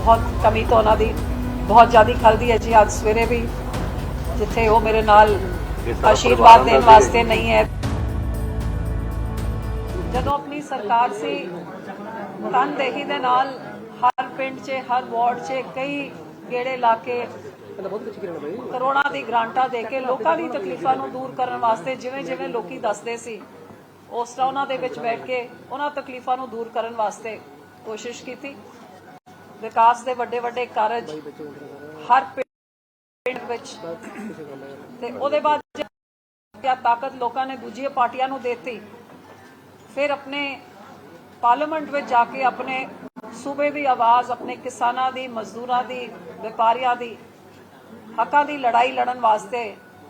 ਬਹੁਤ ਕਮੀ ਤਾਂ ਉਹਨਾਂ ਦੀ ਬਹੁਤ ਜ਼ਿਆਦਾ ਖਲਦੀ ਹੈ ਜੀ। ਅੱਜ ਸਵੇਰੇ ਵੀ ਜਿੱਥੇ ਉਹ ਮੇਰੇ ਨਾਲ ਆਸ਼ੀਰਵਾਦ ਦੇਣ ਵਾਸਤੇ ਨਹੀਂ ਹੈ। ਜਦੋਂ ਆਪਣੀ ਸਰਕਾਰ ਸੀ ਤਨਦੇਹੀ ਦੇ ਨਾਲ ਹਰ ਪਿੰਡ 'ਚ ਹਰ ਵਾਰਡ 'ਚ ਕਈ ਗੇੜੇ ਲਾ ਕੇ ਕਰੋੜਾਂ ਦੀ ਗ੍ਰਾਂਟਾਂ ਦੇ ਕੇ ਲੋਕਾਂ ਦੀ ਤਕਲੀਫਾਂ ਨੂੰ ਦੂਰ ਕਰਨ ਵਾਸਤੇ ਜਿਵੇਂ ਜਿਵੇਂ ਲੋਕੀ ਦੱਸਦੇ ਸੀ ਉਸ ਤਰ੍ਹਾਂ ਉਹਨਾਂ ਦੇ ਵਿੱਚ ਬੈਠ ਕੇ ਉਹਨਾਂ ਤਕਲੀਫਾਂ ਨੂੰ ਦੂਰ ਕਰਨ ਵਾਸਤੇ ਕੋਸ਼ਿਸ਼ ਕੀਤੀ। ਵਿਕਾਸ ਦੇ ਵੱਡੇ ਵੱਡੇ ਕਾਰਜ ਹਰ ਪਿੰਡ ਵਿੱਚ। ਤੇ ਉਹਦੇ ਬਾਅਦ ਕਿਆ ਤਾਕਤ ਲੋਕਾਂ ਨੇ ਦੂਜੀਆਂ ਪਾਰਟੀਆਂ ਨੂੰ ਦੇਤੀ। ਫਿਰ ਆਪਣੇ ਪਾਰਲੀਮੈਂਟ ਵਿੱਚ ਜਾ ਕੇ ਆਪਣੇ ਸੂਬੇ ਦੀ ਆਵਾਜ਼, ਆਪਣੇ ਕਿਸਾਨਾਂ ਦੀ, ਮਜ਼ਦੂਰਾਂ ਦੀ, ਵਪਾਰੀਆਂ ਦੀ, ਹੱਕਾਂ ਦੀ ਲੜਾਈ ਲੜਨ ਵਾਸਤੇ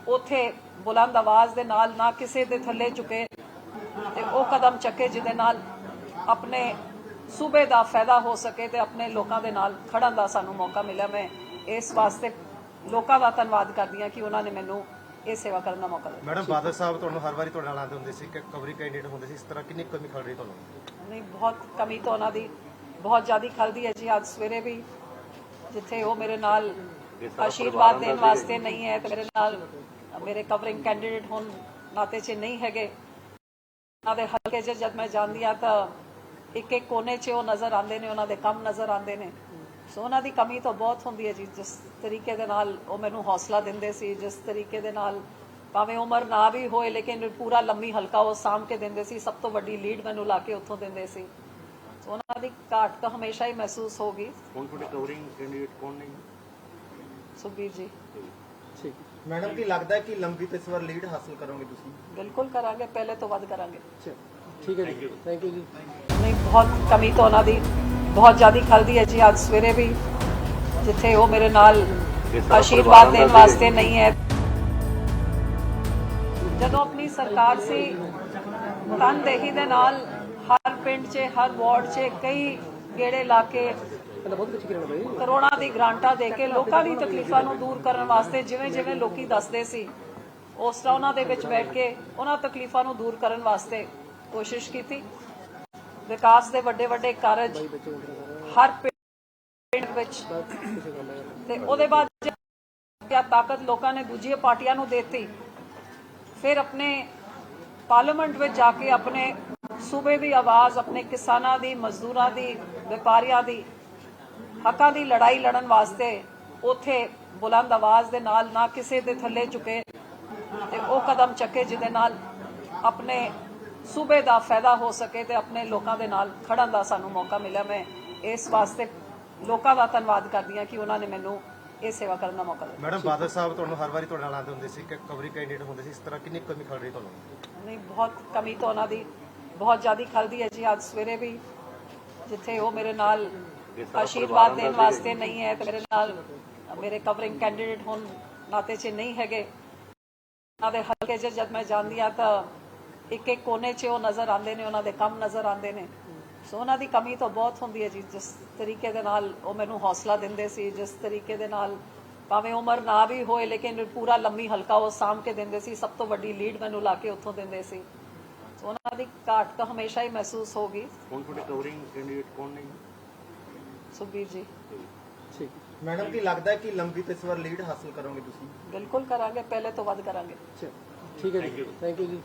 ਉਥੇ ਬੁਲੰਦ ਆਵਾਜ਼ ਦੇ ਨਾਲ ਨਾ ਕਿਸੇ ਦੇ ਥੱਲੇ ਝੁਕੇ ਤੇ ਉਹ ਕਦਮ ਚੱਕੇ ਜਿਹਦੇ ਨਾਲ ਆਪਣੇ ਸੂਬੇ ਦਾ ਫਾਇਦਾ ਹੋ ਸਕੇ ਤੇ ਆਪਣੇ ਲੋਕਾਂ ਦੇ ਨਾਲ ਖੜਨ ਦਾ ਸਾਨੂੰ ਮੌਕਾ ਮਿਲਿਆ। ਮੈਂ ਇਸ ਵਾਸਤੇ ਲੋਕਾਂ ਦਾ ਧੰਨਵਾਦ ਕਰਦੀ ਹਾਂ ਕਿ ਉਹਨਾਂ ਨੇ ਮੈਨੂੰ ਇਹ ਸੇਵਾ ਕਰਨ ਦਾ ਮੌਕਾ ਦਿੱਤਾ। ਮੈਡਮ ਬਾਦਲ ਸਾਹਿਬ ਤੁਹਾਨੂੰ ਹਰ ਵਾਰੀ ਤੁਹਾਡੇ ਨਾਲ ਆਉਂਦੇ ਹੁੰਦੇ ਸੀ ਕਿ ਕਵਰੀ ਕੈਂਡੀਡੇਟ ਹੁੰਦੇ ਸੀ। ਇਸ ਤਰ੍ਹਾਂ ਕਿੰਨੀ ਕਮੀ ਖਲ ਰਹੀ ਤੁਹਾਨੂੰ? ਨਹੀਂ ਬਹੁਤ ਕਮੀ ਤਾਂ ਉਹਨਾਂ ਦੀ ਬਹੁਤ ਜ਼ਿਆਦਾ ਖਲਦੀ ਹੈ ਜੀ। ਅੱਜ ਸਵੇਰੇ ਵੀ ਜਿੱਥੇ ਉਹ ਮੇਰੇ ਨਾਲ ਆਸ਼ੀਰਵਾਦ ਦੇਣ ਵਾਸਤੇ ਨਹੀਂ ਹੈ ਤੇ ਮੇਰੇ ਨਾਲ ਮੇਰੇ ਕਵਰਿੰਗ ਕੈਂਡੀਡੇਟ ਹੋਣ ਨਾਤੇ 'ਚ ਨਹੀਂ ਹੈਗੇ। ਉਹਨਾਂ ਦੇ ਹਲਕੇ 'ਚ ਜਦ ਮੈਂ ਜਾਂਦੀ ਆ ਤਾਂ ਇੱਕ ਇੱਕ ਕੋਨੇ 'ਚ ਉਹ ਨਜ਼ਰ ਆਉਂਦੇ ਨੇ ਉਹਨਾਂ ਦੇ ਕੰਮ ਨਜ਼ਰ ਆਉਂਦੇ ਨੇ। ਸੋ ਉਹਨਾਂ ਦੀ ਕਮੀ ਤਾਂ ਬਹੁਤ ਹੁੰਦੀ ਹੈ ਜੀ ਜਿਸ ਤਰੀਕੇ ਦੇ ਨਾਲ ਉਹ ਮੈਨੂੰ ਹੌਸਲਾ ਦਿੰਦੇ ਸੀ ਜਿਸ ਤਰੀਕੇ ਦੇ ਨਾਲ ਭਾਵੇਂ ਉਮਰ ਨਾ ਵੀ ਹੋਏ ਲੇਕਿਨ ਪੂਰਾ ਲੰਮੀ ਹਲਕਾ ਉਹ ਸਾਂਭ ਕੇ ਦਿੰਦੇ ਸੀ ਸਭ ਤੋਂ ਵੱਡੀ ਲੀਡ ਮੈਨੂੰ ਲਾ ਕੇ ਉੱਥੋਂ ਦਿੰਦੇ ਸੀ। ਸੋ ਉਹਨਾਂ ਦੀ ਘਾਟ ਤਾਂ ਹਮੇਸ਼ਾ ਹੀ ਮਹਿਸੂਸ ਹੋਗੀ ਹੁਣ ਤੁਹਾਡੇ ਕਵਰਿੰਗ ਕੈਂਡੀਡੇਟ ਕੌਣ ਨੇ ਸੁਖਬੀਰ ਜੀ। ਮੈਡਮ ਕੀ ਲੱਗਦਾ ਹੈ ਕਿ ਲੰਬੀ ਤੇ ਇਸ ਵਾਰ ਲੀਡ ਹਾਸਲ ਕਰੋਗੇ ਤੁਸੀਂ? ਬਿਲਕੁਲ ਕਰਾਂਗੇ ਪਹਿਲੇ ਤੋਂ ਵੱਧ ਕਰਾਂਗੇ। ਠੀਕ ਹੈ ਜੀ। ਥੈਂਕ ਯੂ ਜੀ। ਨਹੀਂ ਬਹੁਤ ਕਮੀ ਤਾਂ ਉਹਨਾਂ ਦੀ ਬਹੁਤ ਜ਼ਿਆਦਾ ਖਲਦੀ ਹੈ ਜੀ। ਅੱਜ ਸਵੇਰੇ ਵੀ ਜਿੱਥੇ ਉਹ ਮੇਰੇ ਨਾਲ ਆਸ਼ੀਰਵਾਦ ਦੇਣ ਵਾਸਤੇ ਨਹੀਂ ਹੈ। ਜਦੋਂ ਆਪਣੀ ਸਰਕਾਰ ਸੀ ਤਨਦੇਹੀ ਦੇ ਨਾਲ ਹਰ ਪਿੰਡ 'ਚ ਹਰ ਵਾਰਡ 'ਚ ਕਈ ਗੇੜੇ ਲਾ ਕੇ ਕਰੋੜਾਂ ਦੀ ਗ੍ਰਾਂਟਾਂ ਦੇ ਕੇ ਲੋਕਾਂ ਦੀ ਤਕਲੀਫਾਂ ਨੂੰ ਦੂਰ ਕਰਨ ਵਾਸਤੇ ਜਿਵੇਂ ਜਿਵੇਂ ਲੋਕੀ ਦੱਸਦੇ ਸੀ ਉਸ ਤਰ੍ਹਾਂ ਉਹਨਾਂ ਦੇ ਵਿੱਚ ਬੈਠ ਕੇ ਉਹਨਾਂ ਤਕਲੀਫਾਂ ਨੂੰ ਦੂਰ ਕਰਨ ਵਾਸਤੇ ਕੋਸ਼ਿਸ਼ ਕੀਤੀ। ਵਿਕਾਸ ਦੇ ਵੱਡੇ ਵੱਡੇ ਕਾਰਜ ਹਰ ਪਿੰਡ ਵਿੱਚ। ਤੇ ਉਹਦੇ ਬਾਅਦ ਕਿਆ ਤਾਕਤ ਲੋਕਾਂ ਨੇ ਦੂਜੀਆਂ ਪਾਰਟੀਆਂ ਨੂੰ ਦੇਤੀ, ਫਿਰ ਆਪਣੇ ਪਾਰਲੀਮੈਂਟ ਵਿੱਚ ਜਾ ਕੇ ਆਪਣੇ ਸੂਬੇ ਦੀ ਆਵਾਜ਼, ਆਪਣੇ ਕਿਸਾਨਾਂ ਦੀ, ਮਜ਼ਦੂਰਾਂ ਦੀ, ਵਪਾਰੀਆਂ ਦੀ, ਹੱਕਾਂ ਦੀ ਲੜਾਈ ਲੜਨ ਵਾਸਤੇ ਉਥੇ ਬੁਲੰਦ ਆਵਾਜ਼ ਦੇ ਨਾਲ ਨਾ ਕਿਸੇ ਦੇ ਥੱਲੇ ਝੁਕੇ ਤੇ ਉਹ ਕਦਮ ਚੱਕੇ ਜਿਹਦੇ ਨਾਲ ਆਪਣੇ ਸੂਬੇ ਦਾ ਫਾਇਦਾ ਹੋ ਸਕੇ ਤੇ ਆਪਣੇ ਲੋਕਾਂ ਦੇ ਨਾਲ ਖੜਨ ਦਾ ਸਾਨੂੰ ਮੌਕਾ ਮਿਲਿਆ। ਮੈਂ ਇਸ ਵਾਸਤੇ ਲੋਕਾਂ ਦਾ ਧੰਨਵਾਦ ਕਰਦੀ ਹਾਂ ਕਿ ਉਹਨਾਂ ਨੇ ਮੈਨੂੰ ਇਹ ਸੇਵਾ ਕਰਨ ਦਾ ਮੌਕਾ ਦਿੱਤਾ। ਮੈਡਮ ਬਾਦਲ ਸਾਹਿਬ ਤੁਹਾਨੂੰ ਹਰ ਵਾਰੀ ਤੁਹਾਡੇ ਨਾਲ ਆਉਂਦੇ ਹੁੰਦੇ ਸੀ ਕਿ ਕਵਰੀ ਕੈਂਡੀਡੇਟ ਹੁੰਦੇ ਸੀ ਇਸ ਤਰ੍ਹਾਂ ਕਿੰਨੀ ਕਮੀ ਖਲ ਰਹੀ ਤੁਹਾਨੂੰ? ਨਹੀਂ ਬਹੁਤ ਕਮੀ ਤਾਂ ਉਹਨਾਂ ਦੀ ਬਹੁਤ ਜ਼ਿਆਦਾ ਖਲਦੀ ਹੈ ਜੀ। ਅੱਜ ਸਵੇਰੇ ਵੀ ਜਿੱਥੇ ਉਹ ਮੇਰੇ ਨਾਲ ਆਸ਼ੀਰਵਾਦ ਦੇਣ ਵਾਸਤੇ ਨਹੀਂ ਹੈ ਤੇ ਮੇਰੇ ਨਾਲ ਮੇਰੇ ਕਵਰਿੰਗ ਕੈਂਡੀਡੇਟ ਹੋਣ ਨਾਤੇ 'ਚ ਨਹੀਂ ਹੈਗੇ। ਉਹਨਾਂ ਦੇ ਹਲਕੇ 'ਚ ਜਦ ਮੈਂ ਜਾਂਦੀ ਆ ਤਾਂ ਇੱਕ ਇੱਕ ਕੋਨੇ 'ਚ ਉਹ ਨਜ਼ਰ ਆਉਂਦੇ ਨੇ ਉਹਨਾਂ ਦੇ ਕੰਮ ਨਜ਼ਰ ਆਉਂਦੇ ਨੇ। ਸੋ ਉਹਨਾਂ ਦੀ ਕਮੀ ਤਾਂ ਬਹੁਤ ਹੁੰਦੀ ਹੈ ਜੀ ਜਿਸ ਤਰੀਕੇ ਦੇ ਨਾਲ ਉਹ ਮੈਨੂੰ ਹੌਸਲਾ ਦਿੰਦੇ ਸੀ ਜਿਸ ਤਰੀਕੇ ਦੇ ਨਾਲ ਭਾਵੇਂ ਉਮਰ ਨਾ ਵੀ ਹੋਏ ਲੇਕਿਨ ਪੂਰਾ ਲੰਮੀ ਹਲਕਾ ਉਹ ਸਾਂਭ ਕੇ ਦਿੰਦੇ ਸੀ ਸਭ ਤੋਂ ਵੱਡੀ ਲੀਡ ਮੈਨੂੰ ਲਾ ਕੇ ਉੱਥੋਂ ਦਿੰਦੇ ਸੀ। ਸੋ ਉਹਨਾਂ ਦੀ ਘਾਟ ਤਾਂ ਹਮੇਸ਼ਾ ਹੀ ਮਹਿਸੂਸ ਹੋਗੀ ਹੁਣ ਤੁਹਾਡੇ ਕਵਰਿੰਗ ਕੈਂਡੀਡੇਟ ਕੌਣ ਨੇ ਸੁਖਬੀਰ ਜੀ। ਠੀਕ। ਮੈਡਮ ਕੀ ਲੱਗਦਾ ਹੈ ਕਿ ਲੰਬੀ ਤੇ ਲੀਡ ਹਾਸਲ ਕਰੋਗੇ ਤੁਸੀਂ? ਬਿਲਕੁਲ ਕਰਾਂਗੇ ਪਹਿਲੇ ਤੋਂ ਵੱਧ ਕਰਾਂਗੇ। ਠੀਕ ਹੈ ਜੀ। ਥੈਂਕ ਯੂ ਜੀ।